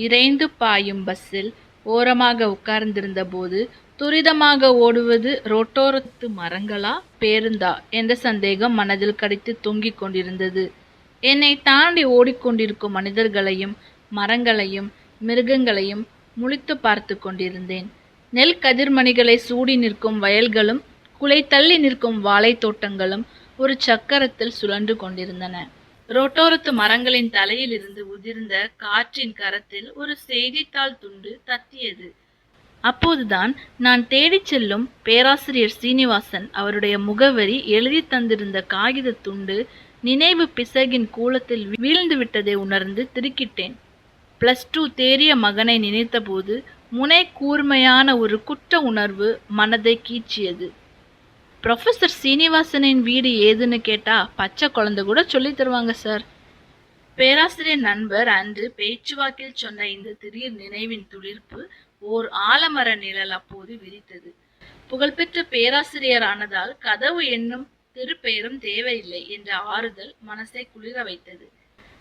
இரைந்து பாயும் பஸ்ஸில் ஓரமாக உட்கார்ந்திருந்த போது துரிதமாக ஓடுவது ரோட்டோரத்து மரங்களா பேருந்தா என்ற சந்தேகம் மனதில் கடித்து தொங்கிக் கொண்டிருந்தது. என்னை தாண்டி ஓடிக்கொண்டிருக்கும் மனிதர்களையும் மரங்களையும் மிருகங்களையும் முழித்து பார்த்து கொண்டிருந்தேன். நெல் கதிர்மணிகளை சூடி நிற்கும் வயல்களும் குலை தள்ளி நிற்கும் வாழைத் தோட்டங்களும் ஒரு சக்கரத்தில் சுழன்று கொண்டிருந்தன. ரோட்டோரத்து மரங்களின் தலையில் இருந்து உதிர்ந்த காற்றின் கரத்தில் ஒரு செய்தித்தாள் துண்டு தத்தியது அப்போதுதான் நான் தேடிச் செல்லும் பேராசிரியர் சீனிவாசன் அவருடைய முகவரி எழுதி தந்திருந்த காகித துண்டு நினைவு பிசகின் கூலத்தில் வீழ்ந்து விட்டதை உணர்ந்து திருக்கிட்டேன். பிளஸ் டூ தேறிய மகனை நினைத்தபோது முனை கூர்மையான ஒரு குற்ற உணர்வு மனதை கீச்சியது. ப்ரொஃபஸர் சீனிவாசனின் வீடு ஏதுன்னு கேட்டால் பச்சை குழந்தை கூட சொல்லி தருவாங்க சார் பேராசிரியர் நண்பர் அன்று பேச்சுவாக்கில் சொன்ன இந்த திடீர் நினைவின் துளிர்ப்பு ஓர் ஆலமர நிழல் அப்போது விரித்தது. புகழ்பெற்ற பேராசிரியரானதால் கதவு என்னும் திருப்பெயரும் தேவையில்லை என்ற ஆறுதல் மனசை குளிர வைத்தது.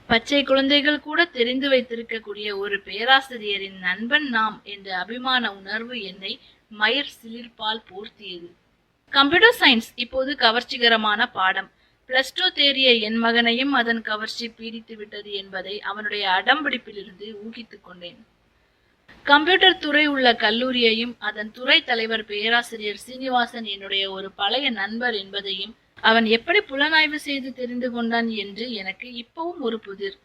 பச்சை குழந்தைகள் கூட தெரிந்து வைத்திருக்கக்கூடிய ஒரு பேராசிரியரின் நண்பன் நாம் என்ற அபிமான உணர்வு என்னை மயிர் சிலிர்ப்பால் போர்த்தியது. கம்ப்யூட்டர் சயின்ஸ் இப்போது கவர்ச்சிகரமான பாடம். பிளஸ் டூ தேறிய என் மகனையும் அதன் கவர்ச்சி பீடித்து விட்டது என்பதை அவனுடைய அடம்பிடிப்பிலிருந்து ஊகித்துக் கொண்டேன். கம்ப்யூட்டர் துறை உள்ள கல்லூரியையும் அதன் துறை தலைவர் பேராசிரியர் சீனிவாசன் என்னுடைய ஒரு பழைய நண்பர் என்பதையும் அவன் எப்படி புலனாய்வு செய்து தெரிந்து கொண்டான் என்று எனக்கு இப்பவும் ஒரு புதிர்.